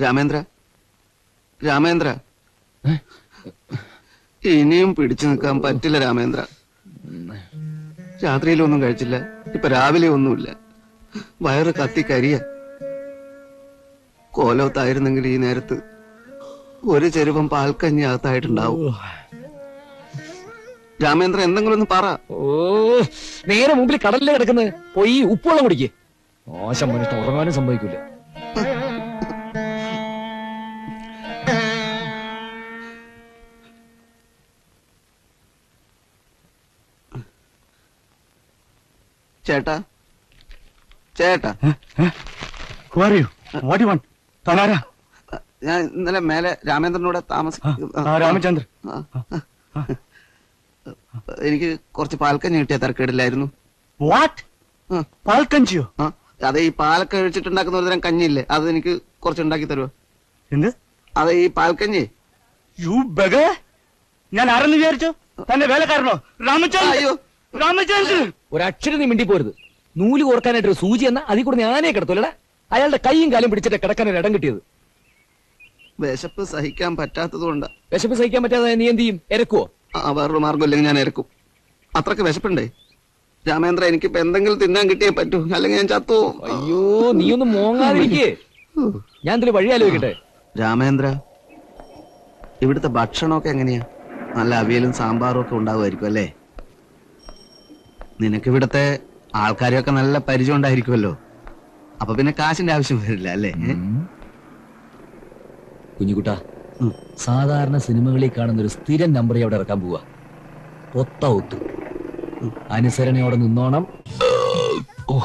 രാമേന്ദ്ര? രാമേന്ദ്ര? ഇനിയും പിടിച്ചു നിൽക്കാൻ പറ്റില്ല രാമേന്ദ്ര. രാത്രിയിലൊന്നും കഴിച്ചില്ല ഇപ്പൊ രാവിലെ ഒന്നുമില്ല വയറ് കത്തി കരിയ. കോലത്തായിരുന്നെങ്കിൽ ഈ നേരത്ത് ഒരു ചെരുവം പാൽക്കഞ്ഞി അകത്തായിട്ടുണ്ടാവും. രാമേന്ദ്ര എന്തെങ്കിലും ഒന്ന് പറ. ഓ നേരെ മുമ്പിൽ കടലിൽ കിടക്കുന്നത്. പോയി ഉപ്പുവെള്ളം കുടിക്കേ. മോശം മനുഷ്യൻ ഉറങ്ങാനും സംഭവിക്കൂല. ചേട്ടാ. ചേട്ടാ. you? Want? താനാരാ ഞാൻ ഇന്നലെ മേലെ രാമേന്ദ്രനോടെ താമസിക്കും രാമചന്ദ്രൻ. എനിക്ക് കുറച്ച് പാൽക്കഞ്ഞി കിട്ടിയ തിരക്കേടില്ലായിരുന്നു. വാട്ട്. പാൽക്കഞ്ചിയോ? അതെ ഈ പാലൊക്കെ ഒഴിച്ചിട്ടുണ്ടാക്കുന്ന ഒരു തരം കഞ്ഞില്ലേ അത് എനിക്ക് കുറച്ച് ഉണ്ടാക്കി തരുമോ എന്ത്? അതെ ഈ പാൽക്കഞ്ഞി. യു ബഗ ഞാൻ ആരെന്ന് വിചാരിച്ചു? തന്റെ വേലക്കാരനോ? രാമചന്ദ്രൻ? അയ്യോ. രാമചന്ദ്രൻ! ഒരക്ഷരം നീ മിണ്ടി പോരുത് നൂൽ കോർക്കാനായിട്ട് ഒരു സൂചി എന്നാ അതിൽ കൂടെ ഞാനേ കിടത്തൂലടാ അയാളുടെ കൈയും കാലും പിടിച്ചിട്ട് കിടക്കാൻ ഒരു ഇടം കിട്ടിയത്. വിശപ്പ് സഹിക്കാൻ പറ്റാത്തത് കൊണ്ട്. വിശപ്പ് സഹിക്കാൻ പറ്റാതെ നീ എന്ത് ചെയ്യും? ഇരക്കുവോ ആ വേറൊരു മാർഗം ഇല്ലെങ്കിൽ ഞാൻ ഇരക്കും അത്രയ്ക്ക് വിശപ്പുണ്ടേ? രാമേന്ദ്ര എനിക്കിപ്പോ എന്തെങ്കിലും തിന്നാൻ കിട്ടിയേ പറ്റൂ. അല്ലെങ്കിൽ ഞാൻ ചത്തു? അയ്യോ നീ ഒന്ന് മോങ്ങാതിരിക്കേ. ഞാൻ ഇതിൽ വഴി ആലോചിക്കട്ടെ? രാമേന്ദ്ര ഇവിടുത്തെ ഭക്ഷണമൊക്കെ എങ്ങനെയാ? നല്ല അവിയലും സാമ്പാറും ഒക്കെ ഉണ്ടാവുമായിരിക്കും അല്ലേ? നിനക്ക് ഇവിടത്തെ ആൾക്കാരെയൊക്കെ നല്ല പരിചയം ഉണ്ടായിരിക്കുമല്ലോ. അപ്പൊ പിന്നെ കാശിന്റെ ആവശ്യം വരില്ല അല്ലേ? കുഞ്ഞുകുട്ട സാധാരണ സിനിമകളിൽ കാണുന്ന ഒരു സ്ഥിരം നമ്പർ അവിടെ ഇറക്കാൻ പോവാ. ഒത്ത ഒത്തു. അനുസരണയോടെ നിന്നോണം. ഓ.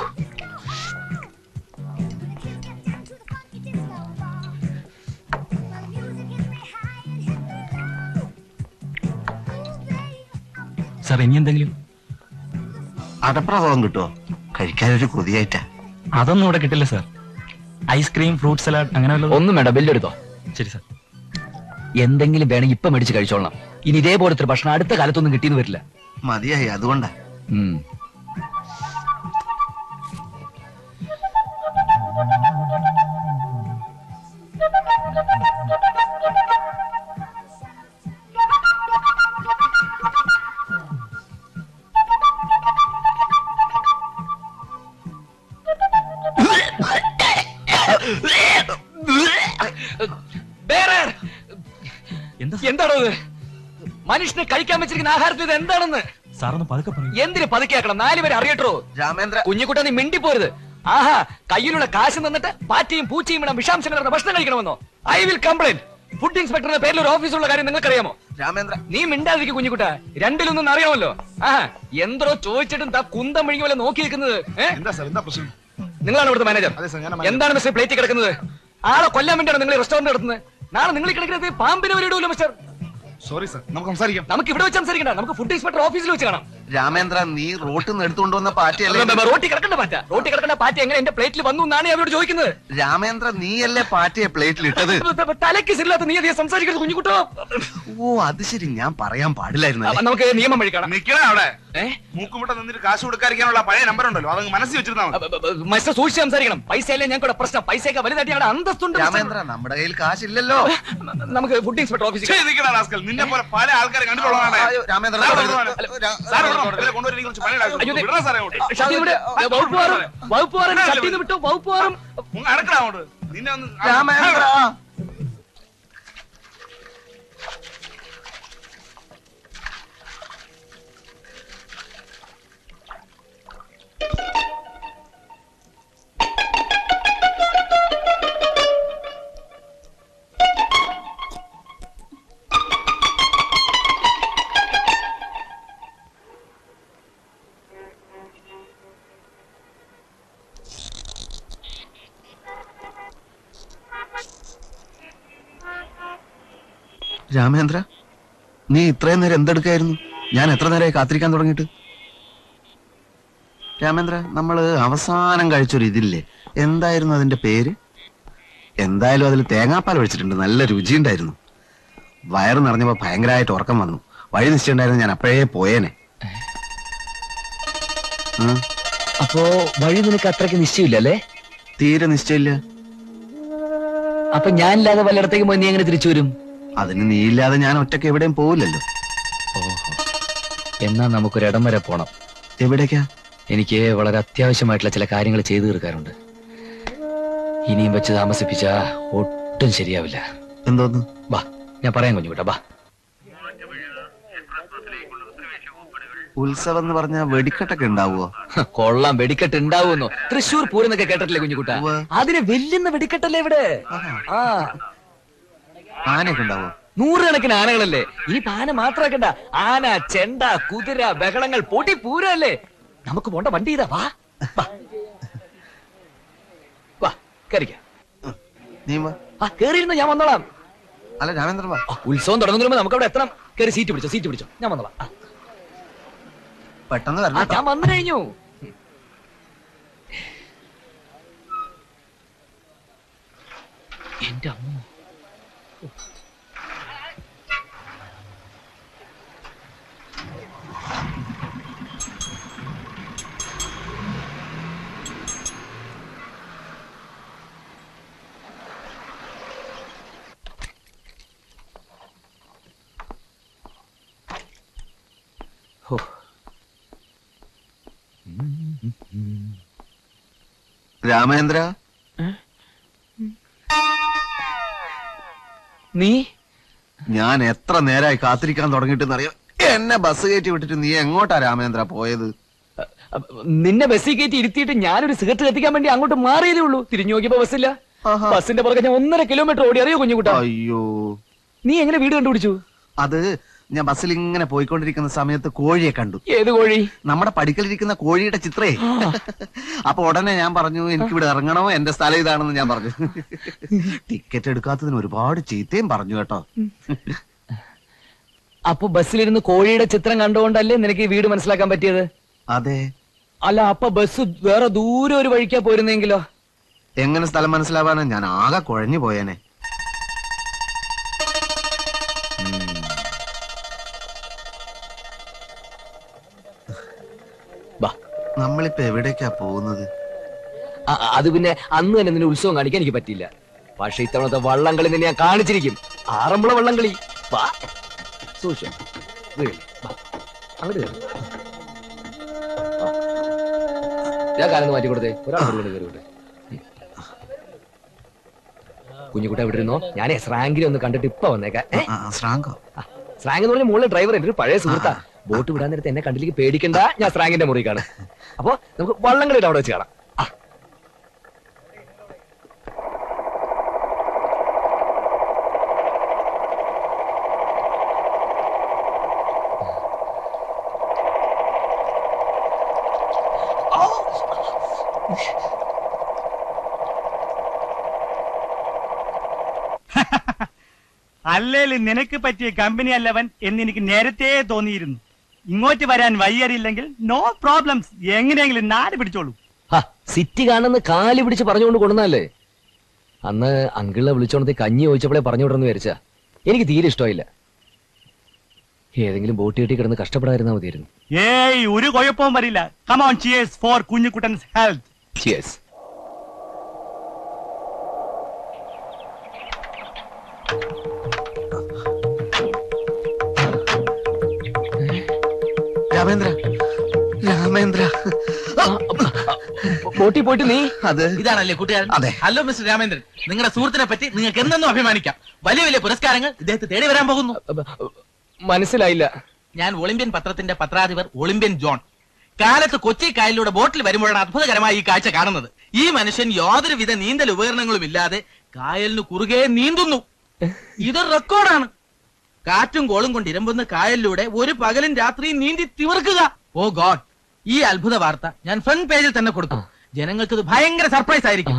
സാർ ഇനി എന്തെങ്കിലും? അടപ്രസവം കിട്ടുമോ കഴിക്കാനൊരു കൊതിയായിട്ടാ. അതൊന്നും ഇവിടെ കിട്ടില്ല സാർ ഐസ്ക്രീം ഫ്രൂട്ട് സലാഡ് അങ്ങനെ വല്ലതും? ഒന്നും വേണ്ട ബില്ലെടുത്തോ ശരി സാർ എന്തെങ്കിലും വേണമെങ്കിൽ ഇപ്പൊ മേടിച്ച് കഴിച്ചോളണം. ഇനി ഇതേപോലത്തെ ഒരു ഭക്ഷണം അടുത്ത കാലത്തൊന്നും കിട്ടിയെന്ന് വരില്ല. മതിയായി അതുകൊണ്ടാ. ഉം. മനുഷ്യന് കഴിക്കാൻ വെച്ചിരിക്കുന്ന ആഹാരത്തിൽ ഇത് എന്താണെന്ന്? സാറൊന്ന് ഒന്ന് പതുക്കെ പറയും. എന്തിന് നാല് നാലുപേരെ അറിയട്ടോ. രാമേന്ദ്ര കുഞ്ഞുകുട്ട നീ മിണ്ടിപ്പോരുത് ആഹാ കയ്യിലുള്ള കാശ് തന്നിട്ട് പാറ്റയും പൂച്ചയും ഇടാൻ വിഷാംശം കലർന്ന ഭക്ഷണം കഴിക്കണമെന്നോ? ഐ വിൽ കംപ്ലൈന്റ് ഫുഡ് ഇൻസ്പെക്ടറുടെ പേരിൽ ഒരു ഓഫീസുള്ള കാര്യം നിങ്ങൾക്കറിയാമോ? രാമേന്ദ്ര നീ മിണ്ടാതിരിക്കും കുഞ്ഞിക്കുട്ട. രണ്ടിലൊന്നും അറിയാമല്ലോ. ആഹാ എന്തോ ചോദിച്ചിട്ടും താ കുന്തം മുഴുകി പോലെ നോക്കി നിൽക്കുന്നത്. ഏ? എന്താ സാർ? എന്താ പ്രശ്നം? നിങ്ങളാണ് ഇവിടുത്തെ മാനേജർ അതെ സാർ, ഞാൻ. എന്താണ് മിസ്റ്റർ പ്ലേറ്റ് കിടക്കുന്നത്? ആളെ കൊല്ലാൻ വേണ്ടിയാണ് നിങ്ങൾ റെസ്റ്റോറന്റ് നടത്തുന്നത്? നാളെ നിങ്ങൾ കിടക്കുന്നത് പാമ്പിനെ വരെ ഇടൂല്ലോ മിസ്റ്റർ സോറി സർ നമുക്ക് സംസാരിക്കാം. നമുക്ക് ഇവിടെ വെച്ച് സംസാരിക്കണ്ട. നമുക്ക് ഫുഡ് ഇൻസ്പെക്ടർ ഓഫീസിൽ വെച്ച് കാണാം. രാമേന്ദ്ര നീ റോട്ടിൽ നിന്ന് എടുത്തുകൊണ്ട് വന്ന പാറ്റിയല്ലേ? റോട്ടി കിടക്കണ്ട പാറ്റ? റോട്ടി കിടക്കണ്ട പാറ്റ എങ്ങനെ എന്റെ പ്ലേറ്റിൽ വന്നു എന്നാണ് ഞാൻ അവരോട് ചോദിക്കുന്നത്? രാമേന്ദ്ര നീയല്ലേ പാറ്റയെ പ്ലേറ്റിൽ ഇട്ടത്? തലയ്ക്ക് സില്ലാത്ത നീ അധികം സംസാരിക്കരുത് കുഞ്ഞുകുട്ടോ. ഓ അത് ശരി. ഞാൻ പറയാൻ പാടില്ലായിരുന്നു നമുക്ക് നിയമം വഴി കാണാം. നിക്കണേ അവിടെ? മൂക്കുമുട്ട നിന്നിട്ട് കാശ് കൊടുക്കാതിരിക്കാനുള്ള പഴയ നമ്പർ ഉണ്ടല്ലോ. അത് മനസ്സിൽ വെച്ചിരുന്നാ മതി. അപ്പൊ, അപ്പൊ, മനുഷ്യ സൂക്ഷിച്ച് സംസാരിക്കണം. പൈസയല്ലേ ഞങ്ങളുടെ പ്രശ്നം. പൈസയൊക്കെ വലുതായിട്ട് ഞങ്ങളുടെ അന്തസ്തുണ്ട് രാമേന്ദ്ര നമ്മുടെ കയ്യിൽ കാശില്ലല്ലോ. നമുക്ക് ഫുഡ് ഇൻസ്പെക്ടർ ഓഫീസിൽ നിന്നെ പോലെ പല ആൾക്കാരെ കണ്ടിട്ടുള്ളതാണ്. രാമേന്ദ്ര വകുപ്പ് നിന്ന് വിട്ടു വകുപ്പ് രാമേന്ദ്ര. രാമേന്ദ്ര നീ ഇത്രയും നേരം എന്തെടുക്കായിരുന്നു? ഞാൻ എത്ര നേരമായി കാത്തിരിക്കാൻ തുടങ്ങിയിട്ട്? രാമേന്ദ്ര നമ്മൾ അവസാനം കഴിച്ചൊരു ഇതില്ലേ? എന്തായിരുന്നു അതിന്റെ പേര്? എന്തായാലും അതിൽ തേങ്ങാപ്പാൽ ഒഴിച്ചിട്ടുണ്ട്. നല്ല രുചിയുണ്ടായിരുന്നു. വയറ് നിറഞ്ഞപ്പോ ഭയങ്കരമായിട്ട് ഉറക്കം വന്നു. വഴി നിശ്ചയുണ്ടായിരുന്നു ഞാൻ അപ്പോഴേ പോയേനെ. അപ്പോ വഴി നിനക്ക് അത്രയ്ക്ക് നിശ്ചയമില്ലല്ലേ? തീരെ നിശ്ചയില്ല അപ്പൊ ഞാനില്ലാതെ വല്ലയിടത്തേക്ക് പോയി നീ എങ്ങനെ തിരിച്ചു വരും? അതിന് നീ ഇല്ലാതെ ഞാൻ ഒറ്റയ്ക്ക് എവിടെയും പോവില്ലല്ലോ. എന്നാ നമുക്കൊരു ഇടം വരെ പോണം. എവിടേക്കാ? എനിക്ക് വളരെ അത്യാവശ്യമായിട്ടുള്ള ചില കാര്യങ്ങൾ ചെയ്തു തീർക്കാറുണ്ട് ഇനിയും വെച്ച് താമസിപ്പിച്ച ഒട്ടും ശരിയാവില്ല. എന്തോന്ന്? ബാ ഞാൻ പറയാൻ കുഞ്ഞുകൂട്ടാ ബാ. ഉത്സവം എന്ന് പറഞ്ഞ വെടിക്കെട്ടൊക്കെ ഉണ്ടാവുമോ കൊള്ളാം വെടിക്കെട്ട് ഉണ്ടാവുമെന്നോ തൃശ്ശൂർ പൂരം എന്നൊക്കെ കേട്ടിട്ടില്ലേ കുഞ്ഞുകുട്ട? അതിന് വെല്ലുന്ന വെടിക്കെട്ടല്ലേ ഇവിടെ? ആ. ആനയൊക്കെ ഉണ്ടാവോ? നൂറുകണക്കിന് ആനകളല്ലേ? ഈ ആന മാത്രാക്കണ്ട. ആന ചെണ്ട കുതിര ബഹളങ്ങൾ പൊടി പൂരല്ലേ നമുക്ക് പോണ്ട വണ്ടി ഇതാ വാ. വാ. വാ കയറിക്ക. നീ വാ. ആ കേറിയിരുന്ന ഞാൻ വന്നോളാം. അല്ല രാമേന്ദ്രൻ വാ. ആ, ഉത്സവം തുടങ്ങുന്നതിന് നമുക്ക് അവിടെ എത്തണം. കയറി സീറ്റ് പിടിച്ചോ സീറ്റ് പിടിച്ചോ. ഞാൻ വന്നോളാം. ആ, പെട്ടെന്ന് ആ, വരണം ഞാൻ വന്നു കഴിഞ്ഞു. എന്റെ അമ്മ. രാമേന്ദ്ര നീ? ഞാൻ എത്ര നേരമായി കാത്തിരിക്കാൻ തുടങ്ങിയിട്ടെന്നറിയോ. എന്നെ ബസ് കയറ്റി വിട്ടിട്ട് നീ എങ്ങോട്ടാ രാമേന്ദ്ര പോയത്? നിന്നെ ബസ്സിൽ കയറ്റി ഇരുത്തിയിട്ട് ഞാനൊരു സിഗരറ്റ് കത്തിക്കാൻ വേണ്ടി അങ്ങോട്ട് മാറിയതേ ഉള്ളൂ. തിരിഞ്ഞു നോക്കിയപ്പോ ബസ്സില്ല. ആഹാ. ബസ്സിന്റെ പുറകെ ഞാൻ ഒന്നര കിലോമീറ്റർ ഓടി അറിയോ കുഞ്ഞുകുട്ട? അയ്യോ. നീ എങ്ങനെ വീട് കണ്ടുപിടിച്ചു? അത് ഞാൻ ബസ്സിൽ ഇങ്ങനെ പോയിക്കൊണ്ടിരിക്കുന്ന സമയത്ത് കോഴിയെ കണ്ടു. ഏത് കോഴി? നമ്മുടെ പഠിക്കലിരിക്കുന്ന കോഴിയുടെ ചിത്രേ. അപ്പൊ ഉടനെ ഞാൻ പറഞ്ഞു എനിക്ക് ഇവിടെ ഇറങ്ങണോ? എന്റെ സ്ഥലം ഇതാണെന്ന് ഞാൻ പറഞ്ഞു. ടിക്കറ്റ് എടുക്കാത്തതിന് ഒരുപാട് ചീത്തയും പറഞ്ഞു കേട്ടോ. അപ്പൊ ബസ്സിലിരുന്ന് കോഴിയുടെ ചിത്രം കണ്ടുകൊണ്ടല്ലേ നിനക്ക് ഈ വീട് മനസ്സിലാക്കാൻ പറ്റിയത്? അതെ. അല്ല അപ്പൊ ബസ് വേറെ ദൂരെ ഒരു വഴിക്കാ പോരുന്നെങ്കിലോ? എങ്ങനെ സ്ഥലം മനസ്സിലാവാനാ? ഞാൻ ആകെ കുഴഞ്ഞു പോയേനെ. നമ്മളിപ്പോ എവിടേക്കാ പോകുന്നത്? അത് പിന്നെ അന്ന് തന്നെ നിന്നെ ഉത്സവം കാണിക്കാൻ എനിക്ക് പറ്റില്ല പക്ഷെ ഇത്തവണത്തെ വള്ളംകളി നിന്നെ ഞാൻ കാണിച്ചിരിക്കും. ആറന്മുള വള്ളംകളി. വാ. സൂക്ഷിച്ചു. അങ്ങോട്ട്. ഞാൻ കാലം മാറ്റി കൊടുത്തേ. ഒരാൾ കുഞ്ഞുകുട്ട എവിടെ ഇരുന്നോ? ഞാൻ സ്രാങ്കിനെ ഒന്ന് കണ്ടിട്ട് ഇപ്പൊ വന്നേക്കാം. സ്രാങ്കോ? സ്രാങ്ക് എന്ന് പറഞ്ഞ മുകളിൽ ഡ്രൈവർ എന്റെ ഒരു പഴയ സുഹൃത്താ. ബോട്ട് വിടാൻ നേരത്തെ എന്നെ കണ്ടിലേക്ക് പേടിക്കണ്ട. ഞാൻ സ്രാങ്കിന്റെ മുറി കാണും. അപ്പൊ നമുക്ക് വള്ളംകളിയുടെ അവിടെ വെച്ച് കാണാം. അല്ലേലും നിനക്ക് പറ്റിയ കമ്പനി അല്ലവൻ എന്ന് എനിക്ക് നേരത്തെ തോന്നിയിരുന്നു. ഇങ്ങോട്ട് വരാൻ വയ്യറിയില്ലെങ്കിൽ നോ പ്രോബ്ലംസ് എങ്ങനെയെങ്കിലും നാട് പിടിച്ചോളൂ. സിറ്റി കാണുന്ന കാൽ പിടിച്ച് പറഞ്ഞുകൊണ്ട് കൊണ്ടുവന്നല്ലേ അന്ന് അങ്കിളിനെ വിളിച്ചോണ്ടത് കഞ്ഞി ചോദിച്ചപ്പോഴേ പറഞ്ഞു വിടണമെന്ന് വിചാരിച്ച. എനിക്ക് തീരെ ഇഷ്ടമായില്ല. ഏതെങ്കിലും ബോട്ട് കെട്ടി കിടന്ന് കഷ്ടപ്പെടാതിരുന്നാ മതിയായിരുന്നു. ഏയ് ഒരു കുഴപ്പവും വരില്ല. കമോൺ ചിയേഴ്സ് ഫോർ കുഞ്ഞുകുട്ടൻസ് ഹെൽത്ത് Cheers. രാമേന്ദ്ര. രാമേന്ദ്ര. പോട്ടി പോയിട്ട് നീ? അത്. ഇതാണല്ലേ കൂട്ടുകാരൻ? അതെ. Hello mister Ramendran. നിങ്ങളുടെ സുഹൃത്തിനെ പറ്റി നിങ്ങൾക്ക് എന്തെന്നും അഭിമാനിക്കാം. വലിയ വലിയ പുരസ്കാരങ്ങൾ ഇദ്ദേഹത്തെ തേടി വരാൻ പോകുന്നു. മനസ്സിലായില്ല. ഞാൻ ഒളിമ്പ്യൻ പത്രത്തിന്റെ പത്രാധിപർ ഒളിമ്പ്യൻ ജോൺ. കാലത്ത് കൊച്ചി കായലിലൂടെ ബോട്ടിൽ വരുമ്പോഴാണ് അത്ഭുതകരമായി ഈ കാഴ്ച കാണുന്നത്. ഈ മനുഷ്യൻ യാതൊരുവിധ നീന്തൽ ഉപകരണങ്ങളും ഇല്ലാതെ കായലിന് കുറുകെ നീന്തുന്നു. ഇതൊരു റെക്കോർഡാണ് കാറ്റും കോളും കൊണ്ട് ഇരമ്പുന്ന കായലിലൂടെ ഒരു പകലും രാത്രിയും നീന്തി തിമിർക്കുക. ഓ ഗോഡ്. ഈ അത്ഭുത വാർത്ത ഞാൻ ഫ്രണ്ട് പേജിൽ തന്നെ കൊടുക്കും ജനങ്ങൾക്ക് ഇത് ഭയങ്കര സർപ്രൈസ് ആയിരിക്കും.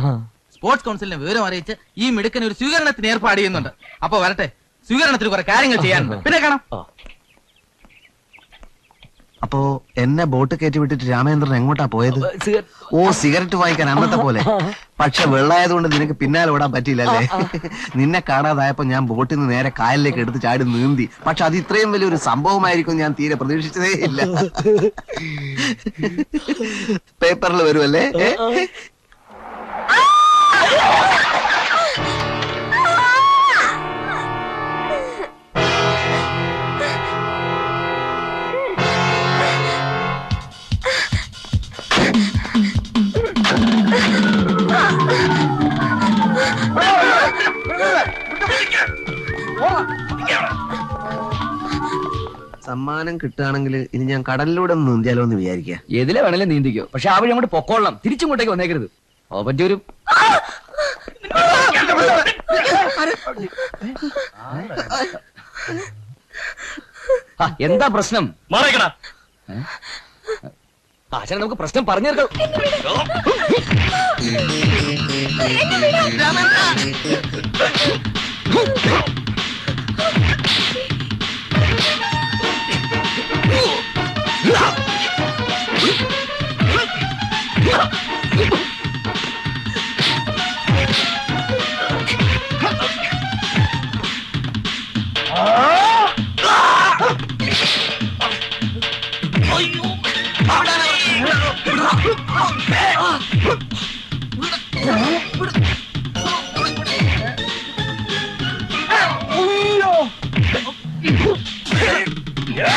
സ്പോർട്സ് കൗൺസിലിനെ വിവരം അറിയിച്ച് ഈ മിടുക്കന് ഒരു സ്വീകരണത്തിന് ഏർപ്പാട് ചെയ്യുന്നുണ്ട്. അപ്പൊ വരട്ടെ. സ്വീകരണത്തിന് കുറെ കാര്യങ്ങൾ ചെയ്യാനുണ്ട്. പിന്നെ കാണാം. അപ്പോ എന്നെ ബോട്ട് കയറ്റി വിട്ടിട്ട് രാമേന്ദ്രൻ എങ്ങോട്ടാ പോയത്? ഓ സിഗരറ്റ് വായിക്കാൻ അന്നത്തെ പോലെ. പക്ഷെ വെള്ളായതുകൊണ്ട് നിനക്ക് പിന്നാലെ ഓടാൻ പറ്റിയില്ലല്ലേ? നിന്നെ കാണാതായപ്പോ ഞാൻ ബോട്ടിൽ നിന്ന് നേരെ കായലിലേക്ക് എടുത്ത് ചാടി നീന്തി. പക്ഷെ അത് ഇത്രയും വലിയൊരു സംഭവമായിരിക്കും ഞാൻ തീരെ പ്രതീക്ഷിച്ചതേ ഇല്ല. പേപ്പറിൽ വരുമല്ലേ സമ്മാനം കിട്ടുകയാണെങ്കിൽ ഇനി ഞാൻ കടലിലൂടെ ഒന്ന് നീന്തിയാലോ എന്ന് വിചാരിക്കുക എതിലെ വേണേലും നീന്തിക്കോ. പക്ഷെ ആ വഴി അങ്ങോട്ട് പൊക്കോളണം. തിരിച്ചിങ്ങോട്ടേക്ക് വന്നേക്കരുത്. അവന്റെ ഒരു ആ, എന്താ പ്രശ്നം? മാറിക്കടാ. ആശാന നമുക്ക് പ്രശ്നം പറഞ്ഞു തീർക്കാം ആ,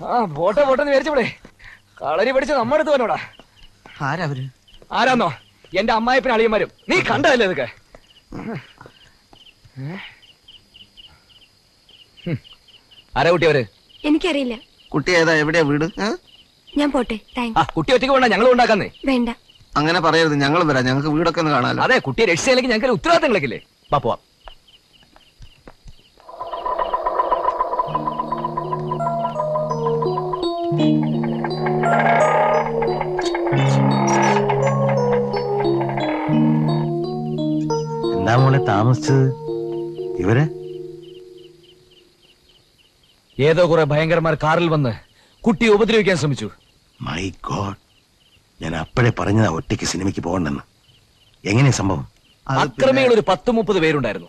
ആ പോട്ടെ പോട്ടെ വിചാരിച്ചവിടെ കളരി പഠിച്ച നമ്മുടെ അടുത്ത് വന്നോടാ. ആരാ അവർ ആരാന്നോ? എന്റെ അമ്മായിപ്പിന് അളിയന്മാരും. നീ കണ്ടതല്ലേ ഇതൊക്കെ. ആരാ കുട്ടി അവർ? എനിക്കറിയില്ല. കുട്ടി ഏതാ? എവിടെയാ വീട്? ഏ? ഞാൻ പോട്ടെ ആ കുട്ടി ഒറ്റയ്ക്ക് വേണ്ട ഞങ്ങൾ ഉണ്ടാക്കാന്നേ. വേണ്ട. അങ്ങനെ പറയരുത് ഞങ്ങളും വരാം. ഞങ്ങൾക്ക് വീടൊക്കെ ഒന്ന് കാണാലോ. അതെ കുട്ടിയെ രക്ഷിച്ചില്ലെങ്കിൽ ഞങ്ങൾക്ക് ഉത്തരവാദിത്തങ്ങളൊക്കെ വാ പോവാം. താമസിച്ചത് ഇവർ? ഏതോ കുറെ ഭയങ്കരമാർ കാറിൽ വന്ന് കുട്ടിയെ ഉപദ്രവിക്കാൻ ശ്രമിച്ചു. മൈ ഗോഡ് ഞാൻ അപ്പോഴേ പറഞ്ഞതാ ഒറ്റയ്ക്ക് സിനിമയ്ക്ക് പോകണ്ടെന്ന്. എങ്ങനെയാ സംഭവം? അക്രമികൾ ഒരു പത്ത് മുപ്പത് പേരുണ്ടായിരുന്നു.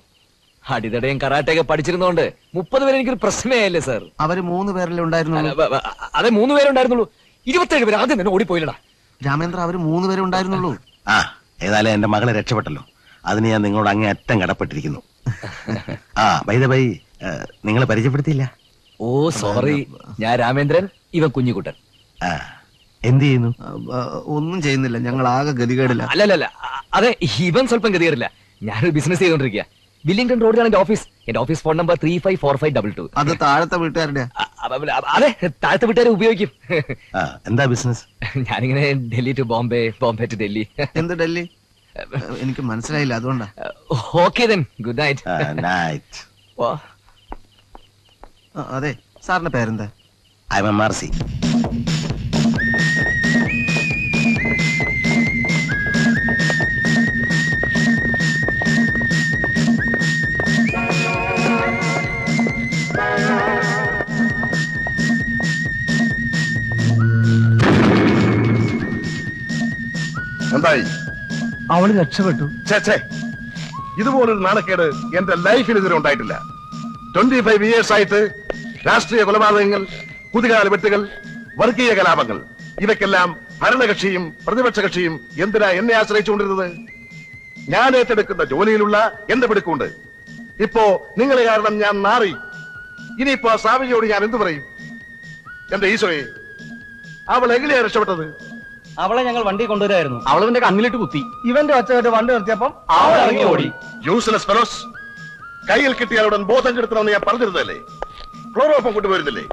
അടിതടയും കറാട്ടയൊക്കെ പഠിച്ചിരുന്നോണ്ട് മുപ്പത് പേര് എനിക്കൊരു പ്രശ്നമേ അല്ലേ സാർ? അവർ മൂന്ന് ബ- അതെ മൂന്ന് പേരുണ്ടായിരുന്നുള്ളൂ. ഇരുപത്തേഴ് പേര് ആദ്യം തന്നെ ഓടിപ്പോയില്ലടാ. രാമേന്ദ്ര അവർ മൂന്ന് പേരെ ഉണ്ടായിരുന്നുള്ളൂ. ആ ഏതായാലും എന്റെ മകളെ രക്ഷപ്പെട്ടല്ലോ. അതിന് ഞാൻ നിങ്ങളോട് അങ്ങേ അറ്റം കടപ്പെട്ടിരിക്കുന്നു. ആ ബൈദ ബൈ നിങ്ങളെ പരിചയപ്പെടുത്തിയില്ല? ഓ സോറി ഞാൻ രാമേന്ദ്രൻ ഇവ കുഞ്ഞിക്കുട്ടൻ. ആ എന്ത് ചെയ്യുന്നു? ഒന്നും ചെയ്യുന്നില്ല. ഞങ്ങൾ ആകെ ഗതികേടില്ല. അല്ലല്ല അതെ ഇവൻ സ്വല്പം ഗതികേടില്ല. ഞാനൊരു ബിസിനസ് ചെയ്തോണ്ടിരിക്കുക വില്ലിംഗ്ടൺ റോഡിലാണ് എന്റെ ഓഫീസ് എന്റെ office phone number three five four five double two അത് താഴത്തെ വീട്ടുകാരുടെ അതെ താഴത്തെ വീട്ടുകാരെ ഉപയോഗിക്കും. എന്താ ബിസിനസ് ഞാനിങ്ങനെ ഡൽഹി ടു ബോംബെ ബോംബെ ടു ഡൽഹി. എന്ത് ഡൽഹി? എനിക്ക് മനസ്സിലായില്ല അതുകൊണ്ടാ. Okay then good night night ഓ അതെ സാറിന്റെ പേരെന്താ? ഐ എം ആർ സി എന്തായി? അവൾ രക്ഷപ്പെട്ടു. ഇതുപോലൊരു നാണക്കേട് എന്റെ ലൈഫിൽ ഇതുവരെ ഉണ്ടായിട്ടില്ല. ട്വന്റി ഫൈവ് ഇയേഴ്സ് ആയിട്ട് രാഷ്ട്രീയ കൊലപാതകങ്ങൾ കുതികാല വെട്ടുകൾ വർഗീയ കലാപങ്ങൾ ഇവയ്ക്കെല്ലാം ഭരണകക്ഷിയും പ്രതിപക്ഷ കക്ഷിയും എന്തിനാ എന്നെ ആശ്രയിച്ചുകൊണ്ടിരുന്നത്? ഞാൻ ഏറ്റെടുക്കുന്ന ജോലിയിലുള്ള എന്റെ പിടുക്കുണ്ട് ഇപ്പോ നിങ്ങളെ കാരണം ഞാൻ മാറി. ഇനിയിപ്പോ സാവികയോട് ഞാൻ എന്തു പറയും? എന്റെ ഈശോയെ അവൾ എങ്ങനെയാ രക്ഷപ്പെട്ടത്? അവളെ ഞങ്ങൾ വണ്ടി കൊണ്ടുവരായിരുന്നു അവളവന്റെ കണ്ണിലിട്ട് കുത്തി. ഇവന്റെ ഒച്ച കേട്ട് വണ്ടി നിർത്തിയപ്പം അവൾ ഇറങ്ങി ഓടി. യൂസ്ലെസ് ഫെലോസ് കയ്യിൽ കിട്ടിയാൽ ഉടൻ ബോധം കെടുത്തണമെന്ന് ഞാൻ പറഞ്ഞിരുന്നല്ലേ ക്ലോറോഫം കൊണ്ടുവരുന്നില്ലേ?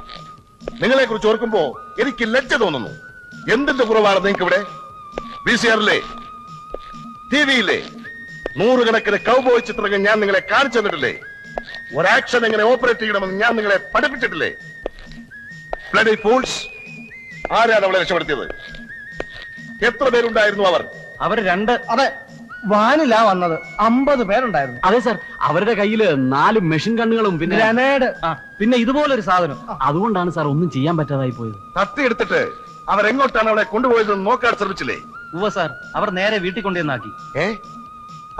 നിങ്ങളെ കുറിച്ച് ഓർക്കുമ്പോ എനിക്ക് ലജ്ജ തോന്നുന്നു. എന്തിന്റെ കുറവാണ് നിങ്ങൾക്ക് ഇവിടെ ബി സി ആറിലെ ടി വിയിലെ നൂറുകണക്കിന് കൗബോയ് ചിത്രങ്ങൾ ഞാൻ നിങ്ങളെ കാണിച്ചു തന്നിട്ടില്ലേ? ഒരാക്ഷൻ എങ്ങനെ ഓപ്പറേറ്റ് ചെയ്യണമെന്ന് ഞാൻ നിങ്ങളെ പഠിപ്പിച്ചിട്ടില്ലേ? ബ്ലഡി ഫൂൾസ് ആരാണ് അവളെ രക്ഷപ്പെടുത്തിയത്? എത്ര പേരുണ്ടായിരുന്നു അവർ? അവർ രണ്ട്. അതെ വാനിലാ വന്നത്. അമ്പത് പേരുണ്ടായിരുന്നു. അതെ സാർ. അവരുടെ കയ്യിൽ നാല് മെഷീൻ കണ്ണുകളും പിന്നെ ഗ്രനേഡ്. പിന്നെ ഇതുപോലൊരു സാധനം. അതുകൊണ്ടാണ് സാർ ഒന്നും ചെയ്യാൻ പറ്റാതായി പോയത്. തത്തിയെടുത്തിട്ട് അവർ എങ്ങോട്ടാണ് അവളെ കൊണ്ടുപോയതെന്ന് നോക്കാൻ ശ്രമിച്ചില്ലേ? ഉവ സാർ. അവർ നേരെ വീട്ടിൽ കൊണ്ടുവന്നാക്കി. ഏ?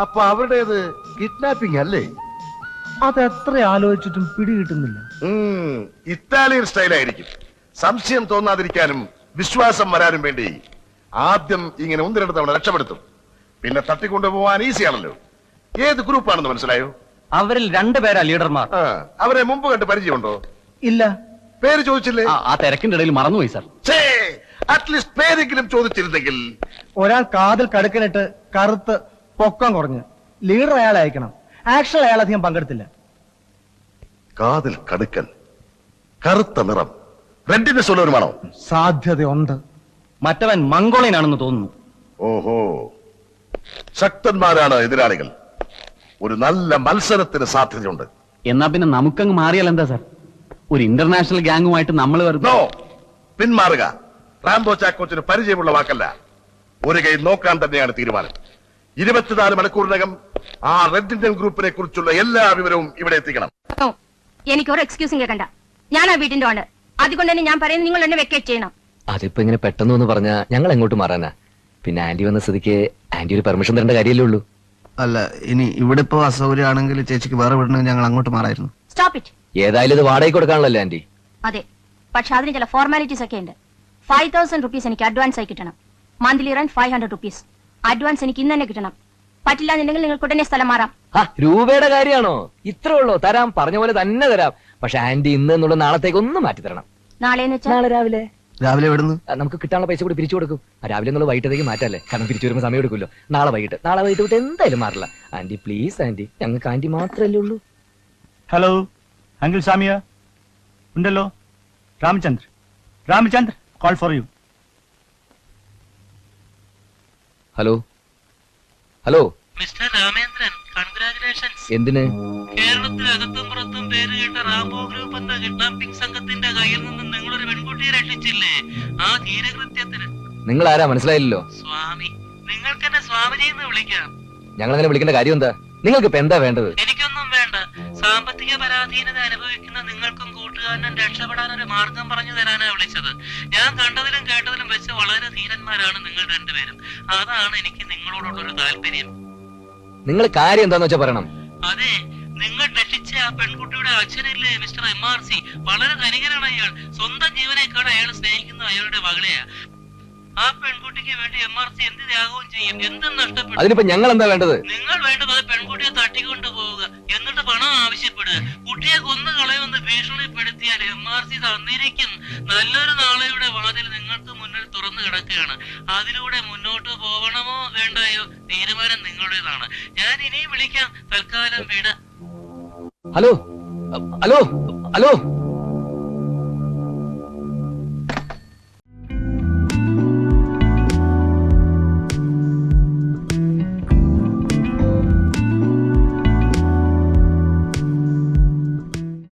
അപ്പൊ അവരുടേത് കിഡ്നാപ്പിംഗ് അല്ലേ? അത് എത്ര ആലോചിച്ചിട്ടും പിടികിട്ടുന്നില്ല ഉം, ഇറ്റാലിയൻ സ്റ്റൈലായിരിക്കും. സംശയം തോന്നാതിരിക്കാനും വിശ്വാസം വരാനും വേണ്ടി ആദ്യം ഇങ്ങനെ ഒന്ന് രണ്ട് തവണ രക്ഷപ്പെടുത്തും. പിന്നെ തട്ടിക്കൊണ്ടുപോവാൻ ഈസിയാണല്ലോ ഏത് ഗ്രൂപ്പാണെന്ന് മനസ്സിലായോ? അവരിൽ രണ്ടുപേരാ ലീഡർമാർ. ആ, അവരെ മുമ്പ് കണ്ട് പരിചയമുണ്ടോ? ഇല്ല. പേര് ചോദിച്ചില്ലേ? ആ, ആ തിരക്കിന്റെ ഇടയിൽ മറന്നുപോയി സാർ. അറ്റ്ലീസ്റ്റ് പേരെങ്കിലും ചോദിച്ചിരുന്നെങ്കിൽ. ഒരാൾ കാതിൽ കടുക്കനിട്ട് കറുത്ത് പൊക്കം കുറഞ്ഞ് ലീഡർ അയാളെ അയക്കണം. ആക്ഷൻ അയാൾ അധികം പങ്കെടുത്തില്ല. കാതിൽ കടുക്കൻ കറുത്ത നിറം റെഡിന്റെ സ്വലവരുമാണോ സാധ്യതയുണ്ട്. മറ്റവൻ മംഗോളിയനാണെന്ന് തോന്നുന്നു. ഓഹോ. ശക്തന്മാരാണ് എതിരാളികൾ. ഒരു നല്ല മത്സരത്തിന് സാധ്യതയുണ്ട്. എന്നാ പിന്നെ നമുക്കങ്ങ് മാറിയാൽ എന്താ സാർ? ഒരു ഇന്റർനാഷണൽ ഗ്യാങ്ങുമായിട്ട് നമ്മൾ വെറുതെ നോ. പിന്മാറുക. റാംബോ ചാക്കോച്ചിന് പരിചയമുള്ള വാക്കല്ല. ഒരു കൈ നോക്കാൻ തന്നെയാണ് തീരുമാനം. ഇരുപത്തിനാല് മണിക്കൂറിനകം ആ റെഡ് ഇന്ത്യൻ ഗ്രൂപ്പിനെ കുറിച്ചുള്ള എല്ലാ വിവരവും ഇവിടെ എത്തിക്കണം. എനിക്ക് ഒരു എക്സ്ക്യൂസും കേൾക്കണ്ട. ഞാൻ ആ വീട്ടിന്റെ ഉണ്ട് അതുകൊണ്ട് തന്നെ ഞാൻ പറയുന്നത് നിങ്ങൾ എന്നെ വെക്കേറ്റ് ചെയ്യണം. അതിപ്പോ ഇങ്ങനെ പെട്ടെന്ന് വന്ന് പറഞ്ഞാ ഞങ്ങൾ എങ്ങോട്ട് മാറാനാ? പിന്നെ ആന്റി വന്ന സ്ഥിതിക്ക് ആന്റി ഒരു പെർമിഷൻ തരേണ്ട കാര്യമല്ലേ ഉള്ളൂ. അല്ല ഇനി ഇവിടെ ഇപ്പോ അസൗകര്യമാണെങ്കിൽ ചേച്ചിക്ക് വേറെ വിടണമെങ്കിൽ ഞങ്ങൾ അങ്ങോട്ട് മാറായിരുന്നു. സ്റ്റോപ്പ് ഇറ്റ് ഏതായാലും ഇത് വാടകയ്ക്ക് കൊടുക്കാണല്ലോ ആന്റി? അതെ. പക്ഷെ അതിന് ചില ഫോർമാലിറ്റീസ് ഒക്കെ ഉണ്ട്. ഫൈവ് തൗസൻഡ് റുപ്പീസ് എനിക്ക് അഡ്വാൻസ് ആയി കിട്ടണം. Monthly rent five hundred rupees advance എനിക്ക് ഇന്ന് തന്നെ കിട്ടണം. പറ്റില്ല എന്നുണ്ടെങ്കിൽ നിങ്ങൾക്ക് ഉടനെ സ്ഥലം മാറാം. ആ രൂപയുടെ കാര്യമാണോ? ഇത്രേ ഉള്ളോ തരാം. പറഞ്ഞ പോലെ തന്നെ തരാം. പക്ഷെ ആന്റി ഇന്ന് എന്നുള്ള നാളത്തേക്ക് ഒന്ന് മാറ്റി തരണം നാളെ എന്ന് വെച്ചാൽ നാളെ രാവിലെ. രാവിലെ വിടുന്നു നമുക്ക് കിട്ടാനുള്ള പൈസ കൂടി പിരിച്ചു കൊടുക്കും. രാവിലെ എന്നുള്ള വൈകിട്ടത്തേക്ക് മാറ്റല്ലേ? കാരണം പിരിച്ചു വരുമ്പോൾ സമയം എടുക്കുമല്ലോ. നാളെ വൈകിട്ട്. നാളെ വൈകിട്ട് വിട്ട് എന്തായാലും മാറില്ല. Aunty please aunty. ഞങ്ങൾക്ക് ആന്റി മാത്രമല്ലേ ഉള്ളൂ. Hello uncle Samiya. ഉണ്ടല്ലോ? Ramachandra Ramachandra call for you hello hello mister Ramendran congratulations എന്തിന്? കേരളത്തിലകത്തും പുറത്തും പേര് കേട്ട റാംബോ ഗ്രൂപ്പ് എന്ന കിഡ്നാപ്പിംഗ് സംഘത്തിന്റെ കയ്യിൽ നിന്ന് നിങ്ങളൊരു രക്ഷിച്ചില്ലേ? ആ ധീരകൃത്യത്തിന്. നിങ്ങൾ ആരാ മനസ്സിലായില്ലല്ലോ. സ്വാമി നിങ്ങൾക്ക് എന്നെ സ്വാമിജി എന്ന് വിളിക്കാം. ഞങ്ങൾ അങ്ങനെ വിളിക്കേണ്ട കാര്യം എന്താ? നിങ്ങൾക്ക് ഇപ്പൊ എന്താ വേണ്ടത്? എനിക്കൊന്നും വേണ്ട. സാമ്പത്തിക പരാധീനത അനുഭവിക്കുന്ന നിങ്ങൾക്കും കൂട്ടുകാരനും രക്ഷപ്പെടാൻ ഒരു മാർഗം പറഞ്ഞു തരാനാണ് വിളിച്ചത്. ഞാൻ കണ്ടതിലും കേട്ടതിലും വെച്ച് വളരെ ധീരന്മാരാണ് നിങ്ങൾ രണ്ടുപേരും. അതാണ് എനിക്ക് നിങ്ങളോടുള്ളൊരു താല്പര്യം. നിങ്ങൾ കാര്യം എന്താന്ന് വെച്ചാ പറയണം. അതെ നിങ്ങൾ രക്ഷിച്ച ആ പെൺകുട്ടിയുടെ അച്ഛനില്ലേ മിസ്റ്റർ എം ആർ സി വളരെ ധനികനാണ് അയാൾ. സ്വന്തം ജീവനേക്കാൾ അയാൾ സ്നേഹിക്കുന്ന അയാളുടെ മകളെയാ. ആ പെൺകുട്ടിക്ക് വേണ്ടി എം ആർ സി എന്ത് ത്യാഗവും ചെയ്യും? എന്തും നഷ്ടപ്പെടും. അതിനിപ്പോ ഞങ്ങൾ എന്താ വേണ്ടത്? നിങ്ങൾ വേണ്ടത് പെൺകുട്ടിയെ തട്ടിക്കൊണ്ടു പോവുക. എന്നിട്ട് പണം ആവശ്യപ്പെടുക. കുട്ടിയെ കൊന്നു കളയുമെന്ന് ഭീഷണിപ്പെടുത്തിയാൽ എം ആർ സി തന്നിരിക്കും. നല്ലൊരു നാളെയുടെ വാതിൽ നിങ്ങൾക്ക് മുന്നിൽ തുറന്നു കിടക്കുകയാണ്. അതിലൂടെ മുന്നോട്ട് പോകണമോ വേണ്ടയോ? തീരുമാനം നിങ്ങളുടേതാണ്. ഞാൻ ഇനിയും വിളിക്കാം. തൽക്കാലം വിട. Hello hello hello.